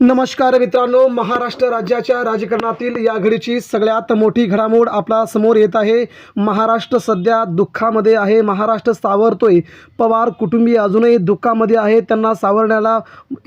नमस्कार मित्रांनो महाराष्ट्र राज्याच्या राजकारणातील या घडीची सगळ्यात मोठी घडामोड आपला समोर येत आहे. महाराष्ट्र सध्या दुःखामध्ये आहे महाराष्ट्र सावरतोय. पवार कुटुंबीय अजूनही दुःखामध्ये आहे त्यांना सावरण्याला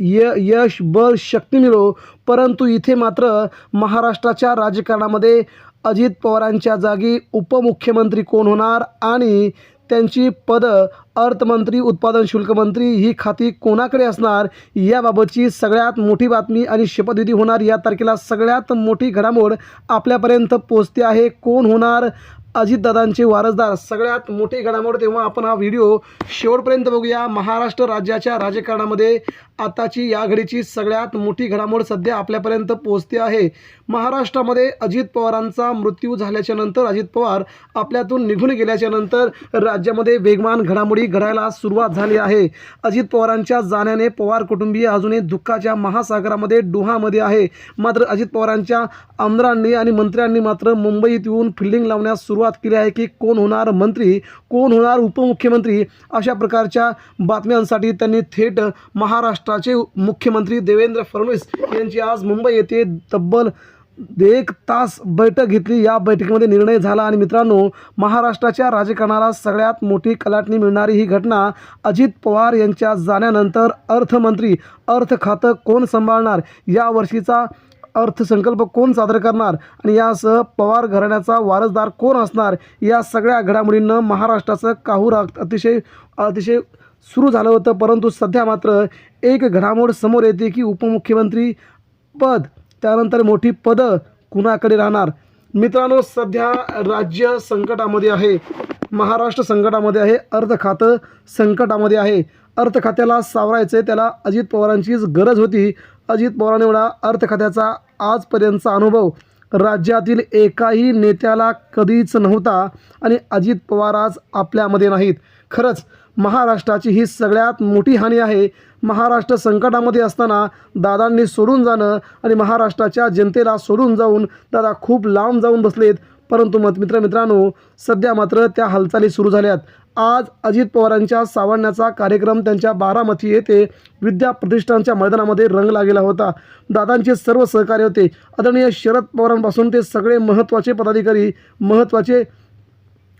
य यश बळ शक्ती मिळो. परंतु इथे मात्र महाराष्ट्राच्या राजकारणामध्ये अजित पवारांच्या जागी उपमुख्यमंत्री कोण होणार आणि त्यांची पदं अर्थमंत्री उत्पादन शुल्क मंत्री ही खाती कोणाकडे असणार याबाबतची सगळ्यात मोठी बातमी आणि शपथविधी होणार या तारखेला सगळ्यात मोठी घडामोड आपल्यापर्यंत पोचते आहे. कोण होणार? अजितदादांचे वारसदार. सगळ्यात मोठी घडामोड तेव्हा आपण हा व्हिडिओ शेवटपर्यंत बघूया. महाराष्ट्र राज्याच्या राजकारणामध्ये आताची या घडीची सगळ्यात मोठी घडामोड सध्या आपल्यापर्यंत पोहोचते आहे. महाराष्ट्रामध्ये अजित पवारांचा मृत्यू झाल्याच्यानंतर अजित पवार आपल्यातून निघून गेल्याच्यानंतर राज्यामध्ये वेगवान घडामोडी घडायला सुरुवात झाली आहे. अजित पवारांच्या जाण्याने पवार कुटुंबीय अजूनही दुःखाच्या महासागरामध्ये डोहामध्ये आहे. मात्र अजित पवारांच्या आमदारांनी आणि मंत्र्यांनी मात्र मुंबईत येऊन फिल्डिंग लावण्यास सुरू सुरुवात केली आहे की कोण होणार मंत्री कोण होणार उपमुख्यमंत्री अशा प्रकारच्या बातम्यांसाठी त्यांनी थेट महाराष्ट्राचे मुख्यमंत्री देवेंद्र फडणवीस यांची आज मुंबई येथे तब्बल एक तास बैठक घेतली. या बैठकीमध्ये निर्णय झाला आणि मित्रांनो महाराष्ट्राच्या राजकारणाला सगळ्यात मोठी कलाटणी मिळणारी ही घटना अजित पवार यांच्या जाण्यानंतर अर्थमंत्री अर्थ खातं कोण सांभाळणार? या वर्षीचा अर्थसंकल्प कोण सादर करणार आणि यासह पवार घराण्याचा वारसदार कोण असणार या सगळ्या घडामोडींनं महाराष्ट्राचं काहूर अतिशय अतिशय सुरू झालं होतं. परंतु सध्या मात्र एक घडामोड समोर येते की उपमुख्यमंत्री पद त्यानंतर मोठी पदं कुणाकडे राहणार? मित्रांनो सध्या राज्य संकटामध्ये आहे. महाराष्ट्र संकटामध्ये आहे अर्थ खातं संकटामध्ये आहे. अर्थ खात्याला सावरायचं आहे त्याला अजित पवारांचीच गरज होती. अजित पवारांनी एवढा अर्थ खात्याचा आजपर्यंतचा अनुभव. राज्यातील एकाही नेत्याला कधीच नव्हता आणि अजित पवार आज आपल्यामध्ये नाहीत. खरंच महाराष्ट्राची ही सगळ्यात मोठी हानी आहे. महाराष्ट्र संकटामध्ये असताना दादांनी सोडून जाणं आणि महाराष्ट्राच्या जनतेला सोडून जाऊन दादा खूप लांब जाऊन बसलेत. परंतु मत मित्र मित्रांनो सध्या मात्र त्या हालचाली सुरू झाल्यात. आज अजित पवारांच्या सावडण्याचा कार्यक्रम त्यांच्या बारामती येथे विद्या प्रतिष्ठानच्या मैदानामध्ये रंग लागलेला होता. दादांचे सर्व सहकार्य होते. आदरणीय शरद पवारांपासून ते सगळे महत्त्वाचे पदाधिकारी महत्त्वाचे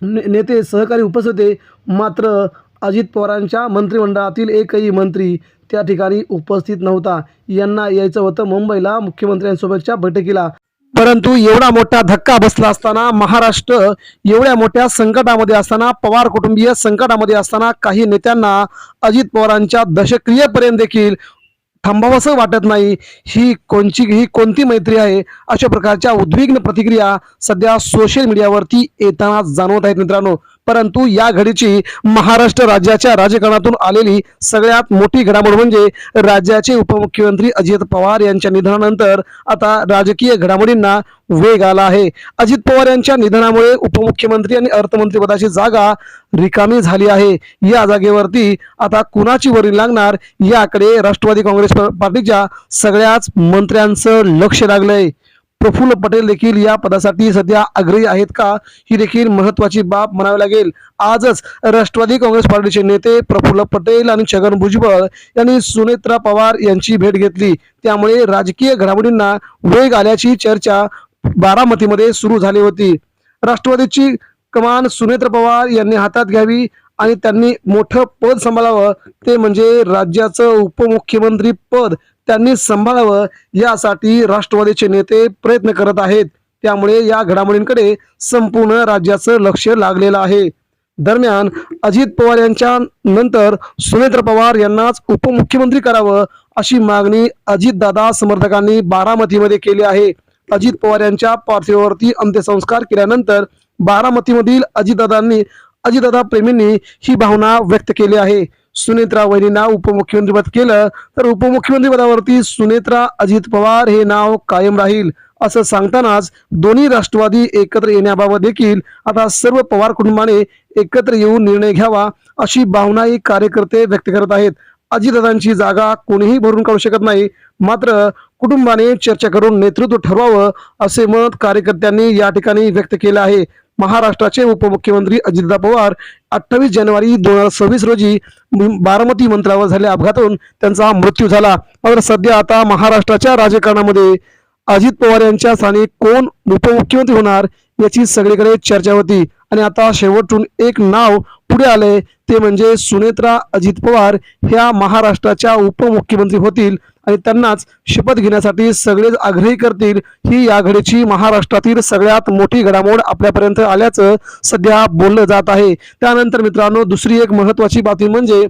ने नेते सहकारी उपस्थित होते. मात्र अजित पवारांच्या मंत्रिमंडळातील एकही मंत्री त्या ठिकाणी उपस्थित नव्हता. यांना यायचं होतं मुंबईला मुख्यमंत्र्यांसोबतच्या बैठकीला. परंतु एवढा मोठा धक्का बसला असताना महाराष्ट्र एवढ्या मोठ्या संकटामध्ये असताना पवार कुटुंबीय संकटामध्ये असताना काही नेत्यांना अजित पवारांच्या दशक्रियेपर्यंत देखील थांबावंसं वाटत नाही. ही कोणची ही कोणती मैत्री आहे? अशा प्रकारच्या उद्विग्न प्रतिक्रिया सध्या सोशल मीडियावरती येताना जाणवत आहेत मित्रांनो. परंतु या घडीची महाराष्ट्र राज्याच्या राजकारणातून आलेली सगळ्यात मोठी घडामोड म्हणजे राज्याचे उपमुख्यमंत्री अजित पवार यांच्या निधनानंतर आता राजकीय घडामोडींना वेग आला आहे. अजित पवार यांच्या निधनामुळे उपमुख्यमंत्री आणि अर्थमंत्री पदाची जागा रिकामी झाली आहे. या जागेवरती आता कुणाची वरील लागणार याकडे राष्ट्रवादी काँग्रेस पार्टीच्या सगळ्याच मंत्र्यांचं लक्ष लागलंय. प्रफुल्ल पटेल देखील या पदासाठी सध्या आग्रही आहेत का? ही देखील महत्वाची बाब म्हणावी लागेल. आजच राष्ट्रवादी काँग्रेस पार्टीचे नेते प्रफुल्ल पटेल आणि छगन भुजबळ यांनी सुनेत्रा पवार यांची भेट घेतली. त्यामुळे राजकीय घडामोडींना वेग आल्याची चर्चा बारामतीमध्ये सुरू झाली होती. राष्ट्रवादीची कमान सुनेत्र पवार यांनी हातात घ्यावी आणि त्यांनी मोठं पद सांभाळावं. ते म्हणजे राज्याचं उपमुख्यमंत्री पद. त्यांनी सांभाळावं यासाठी राष्ट्रवादीचे नेते प्रयत्न करत आहेत. त्यामुळे या घडामोडींकडे संपूर्ण राज्याचं लक्ष लागलेलं आहे. दरम्यान अजित पवार यांच्या नंतर सुनेत्र पवार यांनाच उपमुख्यमंत्री करावं अशी मागणी अजितदादा समर्थकांनी बारामतीमध्ये केली आहे. अजित पवार यांच्या पार्थिवावरती अंत्यसंस्कार केल्यानंतर बारामतीमधील अजितदादांनी अजितदादा प्रेमींनी ही भावना व्यक्त केली आहे. सुनेत्रा वहिनींना उपमुख्यमंत्रीपद केलं तर उपमुख्यमंत्री पदावरती सुनेत्रा अजित पवार हे नाव कायम राहील असं सांगतानाच दोन्ही राष्ट्रवादी एकत्र येण्याबाबत देखील आता सर्व पवार कुटुंबाने एकत्र येऊन निर्णय घ्यावा अशी भावनाही कार्यकर्ते व्यक्त करत आहेत. अजितदादांची जागा कोणीही भरून काढू शकत नाही मात्र कुटुंबाने चर्चा करून नेतृत्व ठरवावं असे मत कार्यकर्त्यांनी या ठिकाणी व्यक्त केलं आहे. महाराष्ट्राचे उपमुख्यमंत्री अजितदा पवार अठ्ठावीस जानेवारी दोन हजार सव्वीस रोजी बारामती मंत्रावर झालेल्या अपघातातून त्यांचा मृत्यू झाला. मात्र सध्या आता महाराष्ट्राच्या राजकारणामध्ये अजित पवार यांच्या स्थानी कोण उपमुख्यमंत्री होणार याची सगळीकडे चर्चा होती. आणि आता शेवटून एक नाव पुढे आले ते म्हणजे सुनेत्रा अजित पवार ह्या महाराष्ट्राच्या उपमुख्यमंत्री होतील आणि त्यांनाच शपथ घेण्यासाठी सगळेच आग्रही करतील. ही या घडीची महाराष्ट्रातील सगळ्यात मोठी घडामोड आपल्यापर्यंत आल्याचं सध्या बोललं जात आहे. त्यानंतर मित्रांनो दुसरी एक महत्वाची बातमी म्हणजे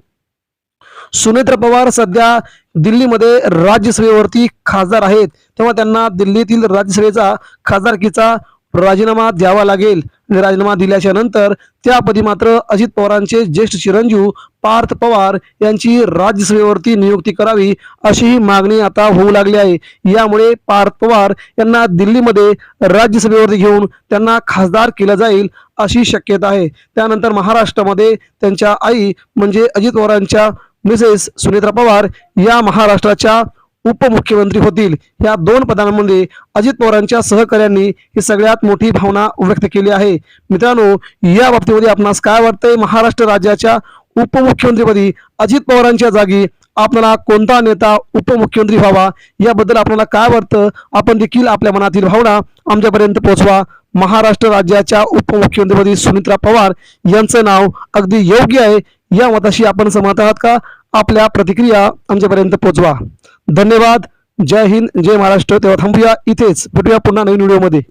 सुनेत्र पवार सध्या दिल्लीमध्ये राज्यसभेवरती खासदार आहेत. तेव्हा त्यांना दिल्लीतील राज्यसभेचा खासदारकीचा राजीनामा द्यावा लागेल. आणि राजीनामा दिल्याच्या नंतर त्यापदी मात्र अजित पवारांचे ज्येष्ठ चिरंजीव पार्थ पवार यांची राज्यसभेवरती नियुक्ती करावी अशी ही मागणी आता होऊ लागली आहे. यामुळे पार्थ पवार यांना दिल्लीमध्ये राज्यसभेवरती घेऊन त्यांना खासदार केलं जाईल अशी शक्यता आहे. त्यानंतर महाराष्ट्रामध्ये त्यांच्या आई म्हणजे अजित पवारांच्या मिसेस सुनेत्रा पवार या महाराष्ट्राच्या उपमुख्यमंत्री होतील. या दोन पदांमध्ये अजित पवारांच्या सहकार्यांनी ही सगळ्यात मोठी भावना व्यक्त केली आहे. मित्रांनो या बाबतीमध्ये आपणास काय वाटतंय? महाराष्ट्र राज्याच्या उपमुख्यमंत्रीपदी अजित पवारांच्या जागी आपल्याला कोणता नेता उपमुख्यमंत्री व्हावा? याबद्दल आपल्याला काय वाटतं? आपण देखील आपल्या मनातील भावना आमच्यापर्यंत पोहोचवा. महाराष्ट्र राज्याच्या उपमुख्यमंत्रीपदी सुमित्रा पवार यांचं नाव अगदी योग्य आहे. या मताशी आपण सहमत आहात का? आपल्या प्रतिक्रिया आमच्यापर्यंत पोहोचवा. धन्यवाद. जय हिंद जय महाराष्ट्र. तेव्हा थांबूया. इथेच भेटूया पुन्हा नवीन व्हिडिओमध्ये.